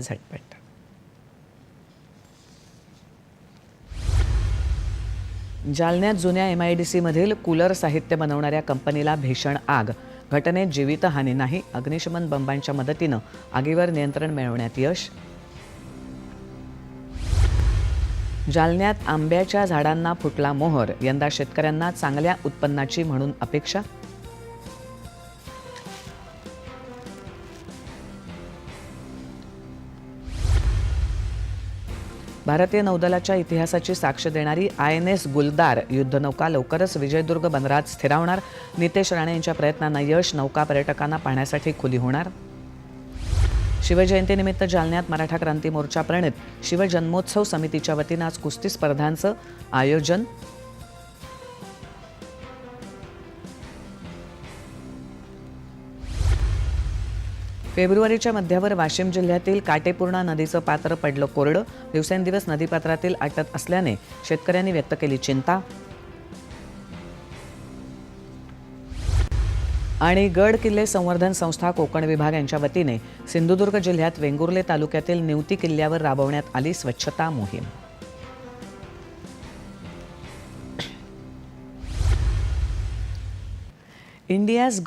झटपट जालन्यात जुन्या एम आय डी सीमधील कूलर साहित्य बनवणाऱ्या कंपनीला भीषण आग. घटनेत जीवितहानी नाही अग्निशमन बंबांच्या मदतीनं आगीवर नियंत्रण मिळवण्यात यश. जालन्यात आंब्याच्या झाडांना फुटला मोहर. यंदा शेतकऱ्यांना चांगल्या उत्पन्नाची म्हणून अपेक्षा. भारतीय नौदलाच्या इतिहासाची साक्ष देणारी आय एन एस गुलदार युद्धनौका लवकरच विजयदुर्ग बंदरात स्थिरावणार. नितेश राणे यांच्या प्रयत्नांना यश नौका पर्यटकांना पाहण्यासाठी खुली होणार. शिवजयंतीनिमित्त जालन्यात मराठा क्रांती मोर्चा प्रणित शिवजन्मोत्सव समितीच्या वतीनं आज कुस्ती स्पर्धांचं आयोजन फेब्रुवारीच्या मध्यावर वाशिम जिल्ह्यातील काटेपूर्णा नदीचं पात्र पडलं कोरडं. दिवसेंदिवस नदीपात्रातील आटत असल्याने शेतकऱ्यांनी व्यक्त केली चिंता. आणि गड किल्ले संवर्धन संस्था कोकण विभाग यांच्या वतीने सिंधुदुर्ग जिल्ह्यात वेंगुर्ले तालुक्यातील निवती किल्ल्यावर राबवण्यात आली स्वच्छता मोहीम. India's God